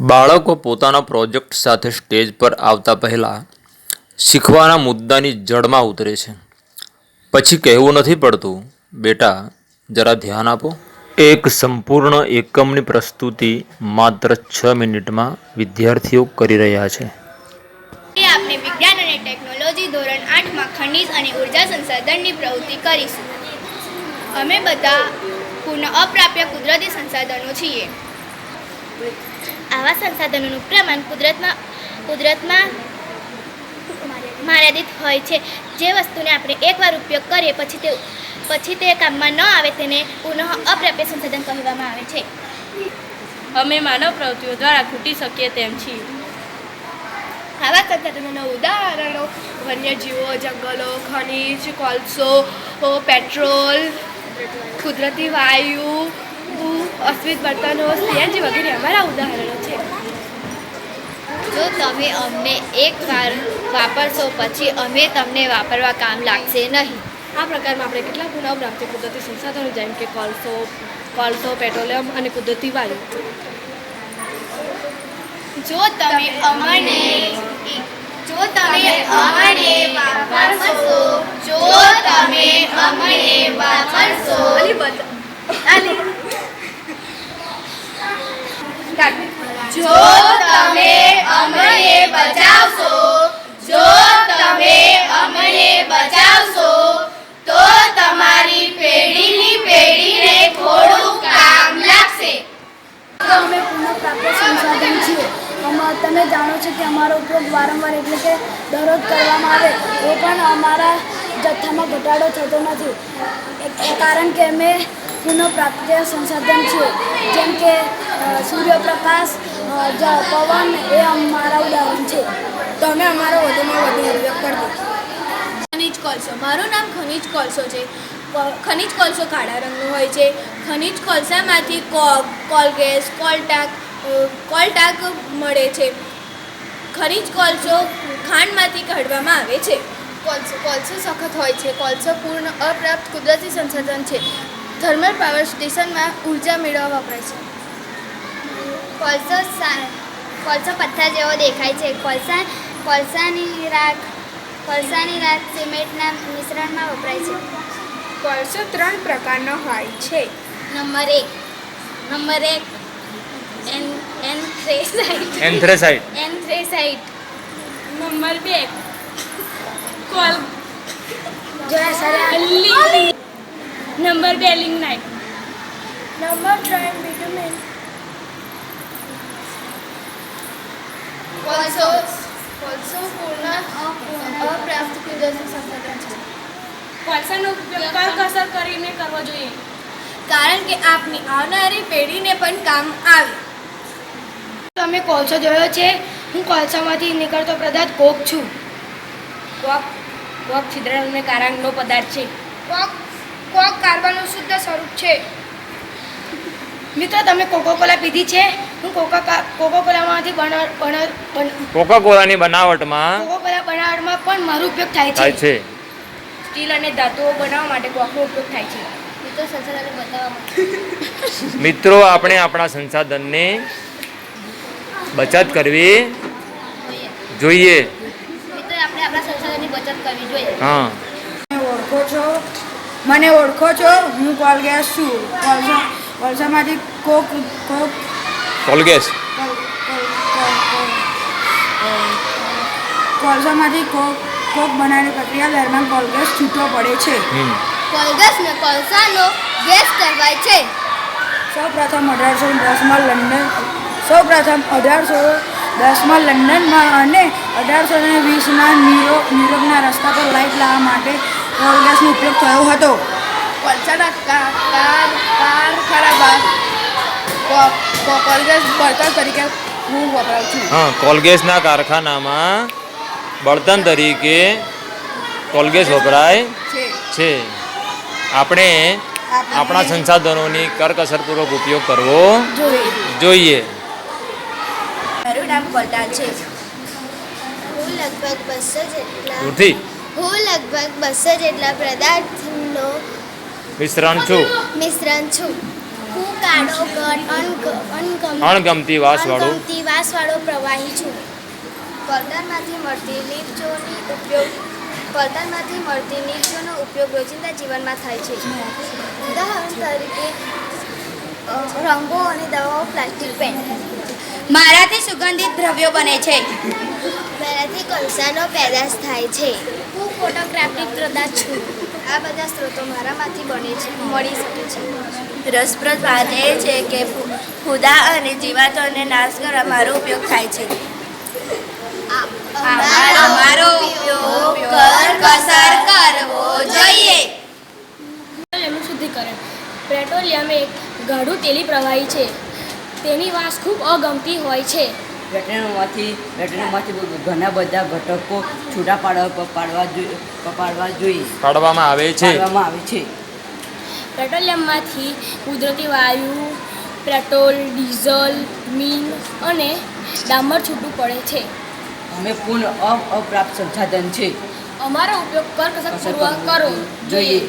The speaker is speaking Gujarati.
બાળકો પોતાના પ્રોજેક્ટ સાથે સ્ટેજ પર આવતા પહેલાં શીખવાના મુદ્દાની જડમાં ઉતરે છે. પછી કહેવું નથી પડતું, બેટા, જરા ધ્યાન આપો. એક સંપૂર્ણ એકમની પ્રસ્તુતિ માત્ર છ મિનિટમાં વિદ્યાર્થીઓ કરી રહ્યા છે. આપણે વિજ્ઞાન અને ટેકનોલોજી ધોરણ આઠમાં ખનિજ અને ઊર્જા સંસાધનની પ્રવૃત્તિ કરીશું. અમે બધા પુનઃ અપ્રાપ્ય કુદરતી સંસાધનો છીએ. આવા સંસાધનોનું પ્રમાણ કુદરતમાં કુદરતમાં મર્યાદિત હોય છે. જે વસ્તુને આપણે એકવાર ઉપયોગ કરીએ પછી તે પછી તે કામમાં ન આવે તેને પુનઃ અપ્રાપ્ય સંસાધન કહેવામાં આવે છે. અમે માનવ પ્રવૃત્તિઓ દ્વારા ખૂટી શકીએ તેમ છીએ. આવા સંસાધનોના ઉદાહરણો વન્યજીવો જંગલો ખનિજ કોલસો પેટ્રોલ કુદરતી વાયુ અશ્વિત બર્તનો સીએનજી વગેરે અમારા ઉદાહરણો છે. જો તમે અમને એકવાર વાપરશો પછી અમે તમને વાપરવા કામ લાગશે નહીં. આ પ્રકારમાં આપણે કેટલા પુનઃ પ્રાપ્ત કુદરતી સંસાધનો જેમ કે કોલસો કોલસો પેટ્રોલિયમ અને કુદરતી વાયુ. જો તમે અમને જો તમે અમને વાપરશો જો તમે અમને વાપરશો જો તમે અમને બચાવશો, જો તમે અમને બચાવશો, તો તમારી પેઢીની પેઢીને થોડું કામ લાગશે. અમે પુનઃપ્રાપ્ય સંસાધન છીએ. તમે જાણો છો કે અમારો ઉપયોગ વારંવાર એટલે કે દરરોજ કરવામાં આવે, એ પણ અમારા જથ્થામાં ઘટાડો થતો નથી. કારણ કે અમે પુનઃપ્રાપ્ય સંસાધન છીએ. જેમ કે સૂર્યપ્રકાશ જ- પવન એ અમારા ઉદાહરણ છે. તમે અમારો વધુમાં વધુ ઉપયોગ કરજો ખનિજ કોલસો. મારું નામ ખનિજ કોલસો છે. ખનિજ કોલસો કાળા રંગનો હોય છે. ખનિજ કોલસામાંથી કોક કોલગેસ કોલટાક કોલટાક મળે છે. ખનિજ કોલસો ખાંડમાંથી કાઢવામાં આવે છે. કોલસો કોલસો સખત હોય છે. કોલસો પૂર્ણ અપ્રાપ્ત કુદરતી સંસાધન છે. થર્મલ પાવર સ્ટેશનમાં ઊર્જા મેળવવા વપરાય છે. કોલસો કોલસો પથ્થર જેવો દેખાય છે. કોલસા કોલસાની રાખ કોલસાની રાખ સિમેન્ટના મિશ્રણમાં વપરાય છે. કોલસો ત્રણ પ્રકારનો હોય છે. નંબર એક. નંબર એક એન એન્થ્રેસાઇટ. એન્થ્રેસાઇટ. એન્થ્રેસાઇટ. નંબર બે. કોલ નંબર બે લિંગનાઇટ નંબર ત્રણ વિટામિન કોલસો કોલસો પૂર્ણ અપ્રાપ્ત કુદરતી સંસાધન છે કોલસાનો ઉપયોગ કરકસર કરીને કરવો જોઈએ. કારણ કે આપની આવનારી પેઢીને પણ કામ આવે તમે કોલસો જોયો છે? હું કોલસામાંથી નીકળતો પદાર્થ કોક છું. કોક કોક છિદ્ર અને કારણનો પદાર્થ છે. કોક કોક કાર્બનનું શુદ્ધ સ્વરૂપ છે. મિત્રો તમે કોકોકોલા પીધી છે? હું કોકા કોકો કોલામાંથી બના બનાવટમાં કોકોકોલા બનાવટમાં પણ મારો ઉપયોગ થાય થાય છે. છે સ્ટીલ અને ધાતુઓ બનાવવા માટે કોકનો ઉપયોગ થાય છે. મિત્રો સંસાધનો બતાવવા મિત્રો આપણે આપણા સંસાધનને બચત કરવી જોઈએ. મિત્રો આપણે આપણા સંસાધનની બચત કરવી જોઈએ. હા. ઓળખો છો? મને ઓળખો છો? હું કોલગેસ છું. કોલસા કોલસામાંથી કોક કોક. કોલગેસ કોલસામાંથી કોક કોક બનાવવાની પ્રક્રિયા દરમિયાન કોલગેસ છૂટો પડે છે. કોલગેસ કોલગસને કોલસાનો ગેસ કહેવાય છે. સૌ પ્રથમ અઢારસો દસમાં લંડન સૌ પ્રથમ અઢારસો દસમાં લંડનમાં અને અઢારસો ને વીસના નીરો યુરોપના રસ્તા પર લાઇટ લાવવા માટે કોલગેસનો ઉપયોગ થયો હતો. કોલસાના કાર કારખાનામાં કોલગેસ બળતણ તરીકે હું વપરાવું છું. હા કોલગેસના કારખાનામાં બળતણ તરીકે કોલગેસ વપરાય છે. છે. આપણે આપણા સંસાધનોની કરકસરપૂર્વક ઉપયોગ કરવો જોઈએ. મારું નામ કોલટાલ છે. હું લગભગ બસો જેટલા હું લગભગ બસો જેટલા પદાર્થનો વિશ્રામ છું. મિશ્રણ છું. હું કાળો ગઢ અણગમતી વાસવાળું. અણગમતી વાસવાળો પ્રવાહી છું. કોલટાનમાંથી મળતી નીરજોની ઉપયોગ કોલટાનમાંથી મળતી નીરજોનો ઉપયોગ રોજિંદા જીવનમાં થાય છે. ઉદાહરણ તરીકે રંગો અને દવાઓ પ્લાસ્ટિક પેન. મારાથી સુગંધિત દ્રવ્યો બને છે. મારાથી કોલસાનો પેદાશ થાય છે. હું ફોટોગ્રાફિક પ્રદાન છું. આ બધા સ્ત્રોતો મારામાંથી બને છે મળી શકે છે. રસપ્રદ વાત એ છે કે ખુદા અને જીવાતોને નાશ કરવા મારો ઉપયોગ થાય છે. અમારો ઉપયોગ કરકસર કરવો જોઈએ. પેટ્રોલિયમનું શુદ્ધિકરણ. પેટ્રોલિયમ એક ગાઢું તેલી પ્રવાહી છે. તેની વાસ ખૂબ અગમતી હોય છે. પેટ્રોલમાંથી પેટ્રોલમાંથી ઘણા બધા ઘટકો છૂટા પાડવા પાડવા જોઈએ પાડવા જોઈએ. પાડવામાં આવે છે. પાડવામાં આવે છે. પેટ્રોલિયમમાંથી કુદરતી વાયુ પેટ્રોલ ડીઝલ મીન અને ડામર છૂટું પડે છે. અમે પૂર્ણ અપ્રાપ્ત સંસાધન છે. અમારો ઉપયોગ કરકસરપૂર્વક કરવો જોઈએ.